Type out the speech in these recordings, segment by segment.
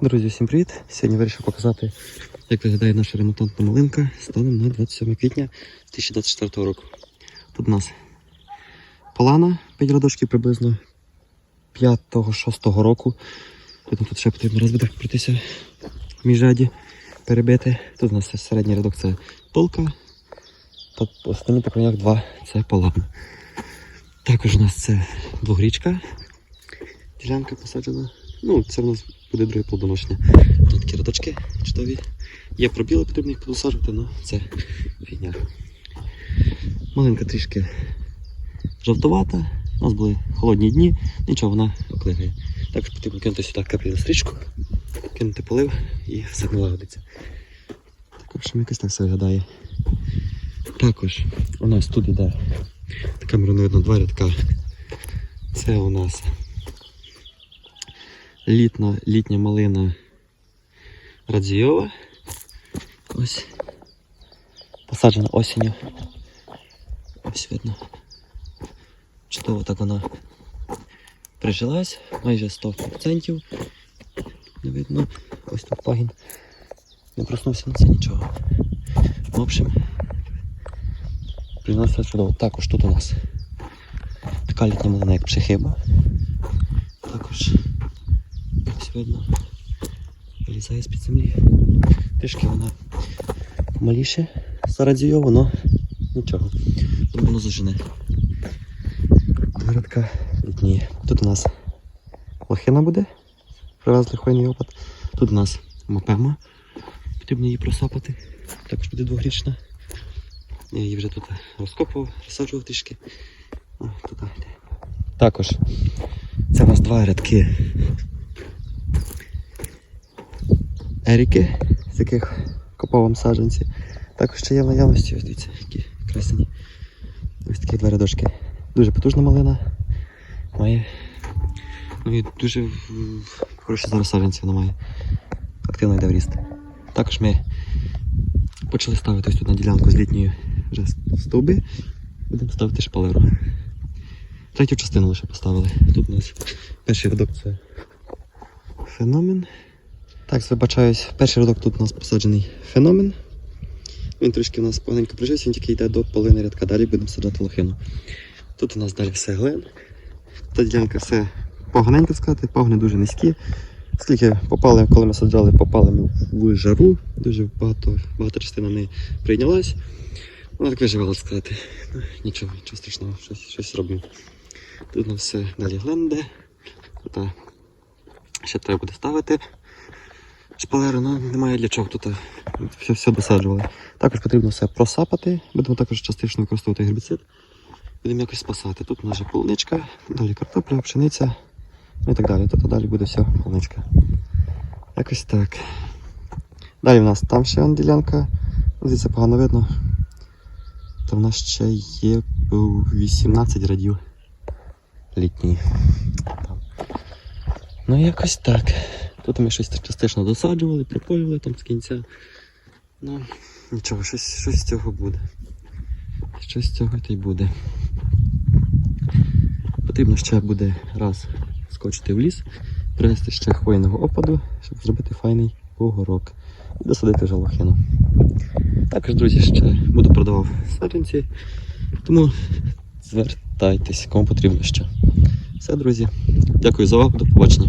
Друзі, всім привіт! Сьогодні вирішив показати, як виглядає наша ремонтантна малинка станом на 27 квітня 2024 року. Тут у нас полана 5 рядочків приблизно 5-6 року. Потім тут ще потрібно раз буде пройтися в міжраді, перебити. Тут у нас середній рядок це полка. Та останні по крайнях два це полана. Також у нас це двогрічка. Ділянка посаджена. Ну, це в нас буде друге плодоношення. Тут такі рядочки чудові. Є пробіли, потрібно їх подосаджувати, але це фігня. Маленька трішки жовтувата. У нас були холодні дні, нічого, вона оклигає. Також потрібно кинути сюди каплі на стрічку, кинути полив і все налагодиться. Також якось так все виглядає. Також у нас тут іде камеру не видно два рядка. Це у нас літна, літня малина радзійова. Ось. Посаджена осінню. Ось видно. Чудово так вона прижилась, майже 100%. Не видно. Ось тут пагін. Не проснувся на це нічого. В общем, приноситься чудово. Також тут у нас така літня малина, як пшехиба. Також ось видно. Вилізає з-під землі. Трішки вона помаліше зарадіо, воно нічого. Тому воно зажене. Городка літніє. Тут у нас лохина буде. Привезли хвойний опад. Тут у нас мопема. Потрібно її просапати. Також буде двохрічна. Я її вже тут розкопував, розсаджував трішки. О, туди йде. Також це у нас два рядки еріки, з яких копав вам саджанці. Також ще є в наявності, ось дивіться, які красені. Ось такі два рядочки. Дуже потужна малина. Має. Ну і дуже хороші зараз саджанці вона має. Активно йде в ріст. Також ми почали ставити ось тут на ділянку з літньої вже стовби. Будемо ставити шпалеру. Третю частину лише поставили. Тут у нас перший рядок це феномен. Так, вибачаюсь, перший рядок тут у нас посаджений феномен. Він трішки у нас поганенько прижився, він тільки йде до половини рядка, далі будемо саджати лохину. Тут у нас далі все глин. Та ділянка все поганенько сказати, пагони дуже низькі. Скільки попали, коли ми саджали, попали ми в жару, дуже багато, багато частина не прийнялась. Вона так виживала сказати. Ну, нічого, нічого страшного, щось, щось робимо. Тут у нас все далі гленде. Ще треба буде ставити шпалери, але немає для чого тут все, все досаджували. Також потрібно все просапати, будемо також частично використовувати гербіцид. Будемо якось спасати. Тут у нас вже полуничка, далі картопля, пшениця ну і так далі. Тут далі буде все полуничка. Якось так. Далі в нас там ще вон ділянка. Звідси погано видно. То в нас ще є 18 радів літні. Ну якось так. Тут ми щось частично досаджували, прополювали там з кінця. Ну, нічого, щось, щось з цього буде. Щось з цього та й буде. Потрібно ще буде раз скочити в ліс, принести ще хвойного опаду, щоб зробити файний бугорок і досадити вже лохину. Також, друзі, ще буду продавав саджанці, тому звертайтесь, кому потрібно ще. Все, друзі. Дякую за увагу, до побачення.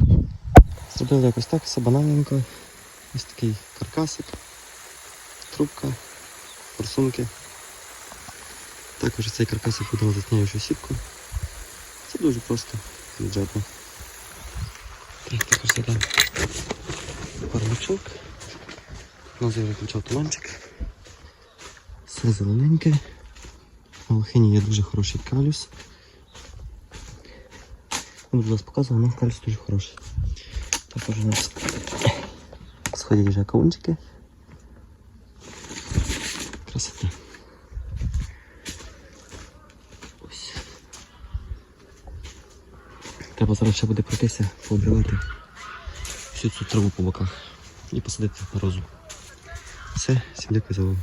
Зробили якось так, все банальненько. Ось такий каркасик, трубка, форсунки. Також цей каркасик буде затняючу сітку. Це дуже просто, бюджетно. Так, також. У нас виключав туманчик. Все зелененьке. На лохині є дуже хороший калюс. Буду вас показував, але калюс дуже хороший. Також у нас сходять вже каунчики. Красота. Ось. Треба зараз ще буде пройтися, пообривати всю цю траву по боках і посадити на розум. Все, всім дякую за увагу.